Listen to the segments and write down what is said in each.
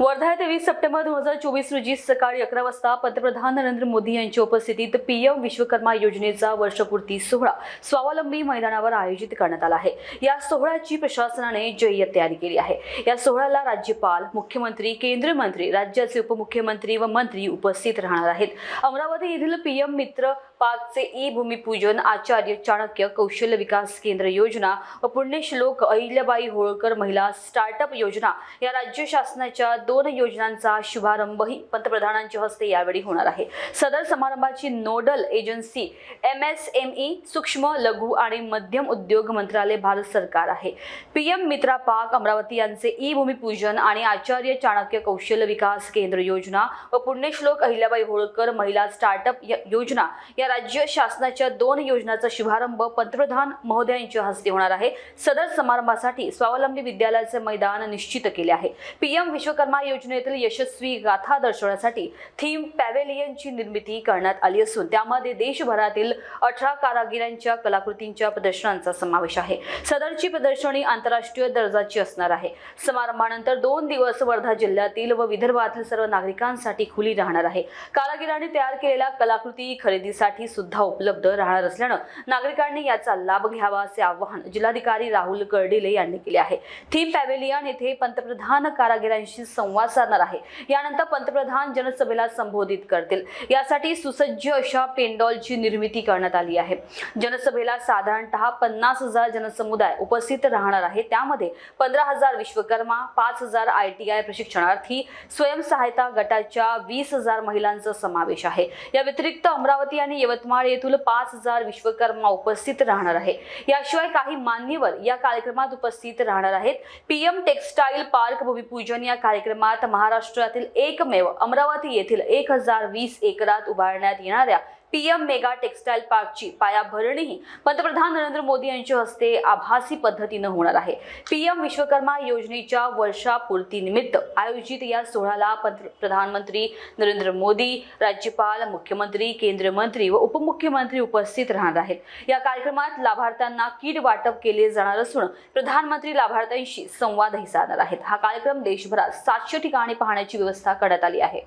वर्धा येथे वीस सप्टेंबर दोन हजार चोवीस रोजी सकाळी अकरा वाजता पंतप्रधान नरेंद्र मोदी यांच्या उपस्थितीत पीएम विश्वकर्मा योजनेचा वर्षपूर्ती सोहळा स्वावलंबी मैदानावर आयोजित करण्यात आला आहे. या सोहळ्याची प्रशासनाने जय्यत तयारी केली आहे. या सोहळ्याला राज्यपाल मुख्यमंत्री केंद्रीय मंत्री राज्याचे उपमुख्यमंत्री व मंत्री उपस्थित राहणार आहेत. अमरावती येथील पीएम मित्र पाचचे ई भूमिपूजन आचार्य चाणक्य कौशल्य विकास केंद्र योजना व पुण्यश्लोक अहिल्याबाई होळकर महिला स्टार्टअप योजना या राज्य शासनाच्या दोन योजनांचा शुभारंभही पंतप्रधानांच्या हस्ते यावेळी होणार आहे. सदर समारंभाची nodal agency M S M E सूक्ष्म लघु आणि मध्यम उद्योग मंत्रालय भारत सरकार आहे. पीएम मित्रा पाक अमरावती यांचे ई भूमिपूजन आणि आचार्य चाणक्य कौशल्य विकास केंद्र योजना व पुण्यश्लोक अहिल्याबाई होळकर महिला स्टार्टअप य- योजना या राज्य शासनाच्या दोन योजनांचा शुभारंभ पंतप्रधान महोदयांच्या हस्ते होणार आहे. सदर समारंभासाठी स्वावलंबी विद्यालयाचे मैदान निश्चित केले आहे. पीएम विश्वकर्मा योजनेतील यशस्वी गाथा दर्शवण्यासाठी थीम पॅवेलियनची निर्मिती करण्यात आली असून त्यामध्ये देशभरातील अठरा कारागिरांच्या कलाकृतींच्या प्रदर्शनांचा समावेश आहे. सदरची प्रदर्शनी आंतरराष्ट्रीय दर्जाची असणार आहे. समारंभानंतर दोन दिवस वर्धा जिल्ह्यातील व विदर्भातील सर्व नागरिकांसाठी खुली राहणार आहे. कारागिरांनी तयार केलेल्या कलाकृती खरेदीसाठी सुद्धा उपलब्ध राहणार असल्यानं नागरिकांनी याचा लाभ घ्यावा असे आवाहन जिल्हाधिकारी राहुल कर्डिले यांनी केले आहे. थीम पॅव्हेलियन येथे पंतप्रधान कारागिरांशी संवाद साधणार आहे. यानंतर पंतप्रधान जनसभेला संबोधित करतील. यासाठी सुसज्ज अशा पेंडॉलची निर्मिती करण्यात आली आहे. जनसभेला साधारणतः पन्नास हजार जनसमुदाय उपस्थित राहणार आहे. त्यामध्ये पंधरा हजार विश्वकर्मा पाच हजार आय टी आय प्रशिक्षणार्थी स्वयंसहायता गटाच्या वीस हजार महिलांचा समावेश आहे. या व्यतिरिक्त अमरावती आणि यवतमाळ येथील पाच हजार विश्वकर्मा उपस्थित राहणार आहे याशिवाय काही मान्यवर या कार्यक्रमात उपस्थित राहणार आहेत. पीएम टेक्सटाईल पार्क भूमिपूजन या कार्यक्रमात महाराष्ट्रातील एकमेव अमरावती येथील एक हजार वीस एकरात उभारण्यात येणाऱ्या पीएम मेगा टेक्सटाईल पार्कची पायाभरणीही पंतप्रधान नरेंद्र मोदी यांच्या हस्ते आभासी पद्धतीनं होणार आहे. पीएम विश्वकर्मा योजनेच्या वर्षापूर्तीनिमित्त आयोजित या सोहळ्याला पंत- प्रधानमंत्री नरेंद्र मोदी राज्यपाल मुख्यमंत्री केंद्रीय मंत्री व उपमुख्यमंत्री उपस्थित राहणार आहेत. या कार्यक्रमात लाभार्थ्यांना किट वाटप केले जाणार असून प्रधानमंत्री लाभार्थ्यांशी संवादही साधणार आहेत. हा कार्यक्रम देशभरात सातशे ठिकाणी पाहण्याची व्यवस्था करण्यात आली आहे.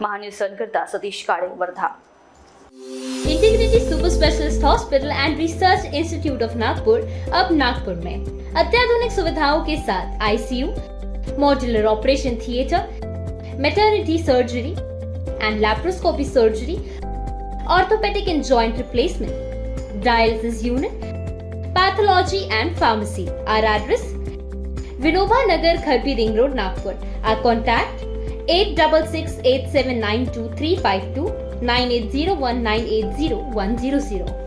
Mahanews Satish Kale Wardha. Integrity super specialist hospital and research institute of Nagpur अब नागपुर में। अत्याधुनिक सुविधाओं के साथ ICU modular operation theatre maternity surgery and laparoscopy surgery orthopaedic and joint replacement dialysis unit pathology and pharmacy our address Vinoba Nagar Kharpi ring road Nagpur our contact? 8668792352 9801980100